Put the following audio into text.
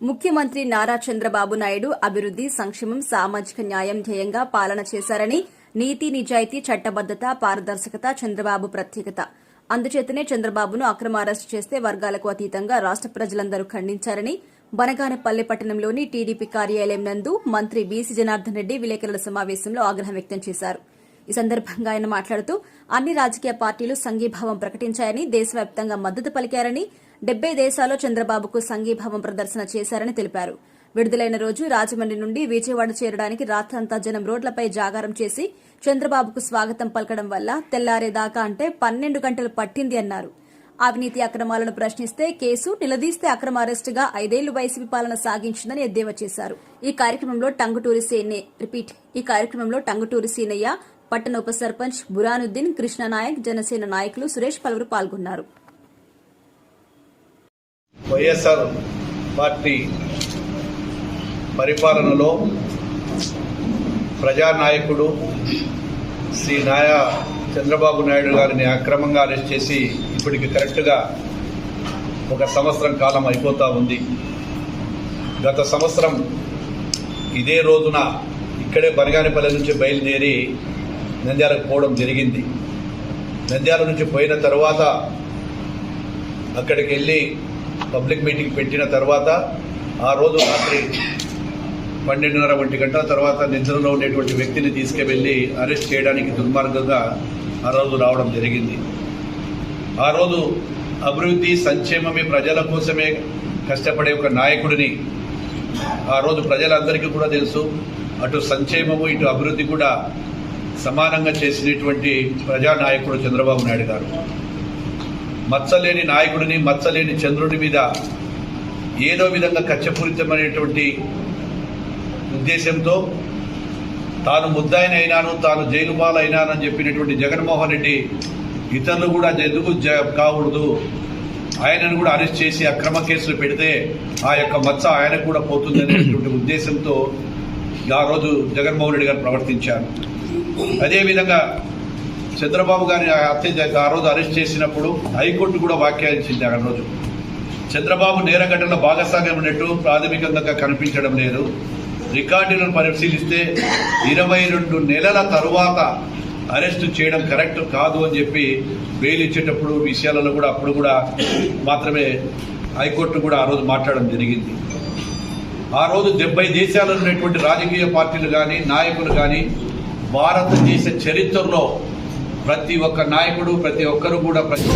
ముఖ్యమంత్రి నారా చంద్రబాబు నాయుడు అభివృద్ది సంక్షేమం సామాజిక న్యాయం ధ్యేయంగా పాలన చేశారని నీతి నిజాయితీ చట్టబద్దత పారదర్శకత చంద్రబాబు ప్రత్యేకత. అందుచేతనే చంద్రబాబును అక్రమ అరెస్టు చేస్తే వర్గాలకు అతీతంగా రాష్ట ప్రజలందరూ ఖండించారని బనగానపల్లి పట్టణంలోని టీడీపీ కార్యాలయం నందు మంత్రి బీసీ జనార్దన్ రెడ్డి విలేకరుల సమావేశంలో ఆగ్రహం వ్యక్తం చేశారు. ఈ సందర్భంగా ఆయన మాట్లాడుతూ అన్ని రాజకీయ పార్టీలు సంఘీభావం ప్రకటించాయని దేశవ్యాప్తంగా మద్దతు పలికారని డెబ్బై దేశాల్లో చంద్రబాబుకు సంఘీభావం ప్రదర్శన చేశారని తెలిపారు. విడుదలైన రోజు రాజమండ్రి నుండి విజయవాడ చేరడానికి రాత్రంతా జనం రోడ్లపై జాగారం చేసి చంద్రబాబుకు స్వాగతం పలకడం వల్ల తెల్లారేదాకా అంటే పన్నెండు గంటలు పట్టింది అన్నారు. అవినీతి అక్రమాలను ప్రశ్నిస్తే కేసు నిలదీస్తే అక్రమ అరెస్టుగా ఐదేళ్ళు వైసీపీ పాలన సాగించిందని ఎద్దేవా చేశారు. ఈ కార్యక్రమంలో టంగుటూరి సేనే రిపీట్ ఈ కార్యక్రమంలో టంగుటూరి సీనయ్య పట్టణ ఉప సర్పంచ్ బురానుద్దీన్ కృష్ణనాయక్ జనసేన నాయకులు సురేష్ పలువురు పాల్గొన్నారు. వైఎస్ఆర్ పార్టీ పరిపాలనలో ప్రజానాయకుడు శ్రీ నాయా చంద్రబాబు నాయుడు గారిని అక్రమంగా అరెస్ట్ చేసి ఇప్పటికి కరెక్ట్గా ఒక సంవత్సరం కాలం అయిపోతా ఉంది. గత సంవత్సరం ఇదే రోజున ఇక్కడే బనగానిపల్లి నుంచి బయలుదేరి నంద్యాలకు పోవడం జరిగింది. నంద్యాల నుంచి పోయిన తర్వాత అక్కడికి వెళ్ళి పబ్లిక్ మీటింగ్ పెట్టిన తర్వాత ఆ రోజు రాత్రి పన్నెండున్నర ఒంటి గంటల తర్వాత నిద్రలో ఉండేటువంటి వ్యక్తిని తీసుకువెళ్ళి అరెస్ట్ చేయడానికి దుర్మార్గంగా ఆ రోజు రావడం జరిగింది. ఆ రోజు అభివృద్ధి సంక్షేమమే ప్రజల కోసమే కష్టపడే ఒక నాయకుడిని ఆ రోజు ప్రజలందరికీ కూడా తెలుసు. అటు సంక్షేమము ఇటు అభివృద్ధి కూడా సమానంగా చేసినటువంటి ప్రజానాయకుడు చంద్రబాబు నాయుడు గారు. మచ్చలేని నాయకుడిని మచ్చలేని చంద్రుడి మీద ఏదో విధంగా కచ్చపూరితమైనటువంటి ఉద్దేశంతో తాను ముద్దాయిన అయినాను తాను జైలు పాలైనానని చెప్పినటువంటి జగన్మోహన్ రెడ్డి ఇతరులు కూడా ఎందుకు జ- కాకూడదు? ఆయనను కూడా అరెస్ట్ చేసి అక్రమ కేసులు పెడితే ఆ యొక్క మచ్చ ఆయనకు కూడా పోతుంది అనేటువంటి ఉద్దేశంతో ఆ రోజు జగన్మోహన్ రెడ్డి గారు ప్రవర్తించారు. అదేవిధంగా చంద్రబాబు గారిని హత్య ఆ రోజు అరెస్ట్ చేసినప్పుడు హైకోర్టు కూడా వ్యాఖ్యానించింది ఆ రోజు. చంద్రబాబు నేర ఘటనలో భాగస్వామ్యం ఉన్నట్టు ప్రాథమికంగా కనిపించడం లేదు. రికార్డులను పరిశీలిస్తే ఇరవై రెండు నెలల తరువాత అరెస్టు చేయడం కరెక్ట్ కాదు అని చెప్పి బెయిల్ ఇచ్చేటప్పుడు విషయాలలో కూడా అప్పుడు కూడా మాత్రమే హైకోర్టు కూడా ఆ రోజు మాట్లాడడం జరిగింది. ఆ రోజు డెబ్బై దేశాలలో ఉన్నటువంటి రాజకీయ పార్టీలు కానీ నాయకులు కానీ భారతదేశ చరిత్రలో ప్రతి ఒక్క నాయకుడు ప్రతి ఒక్కరు కూడా ప్రతి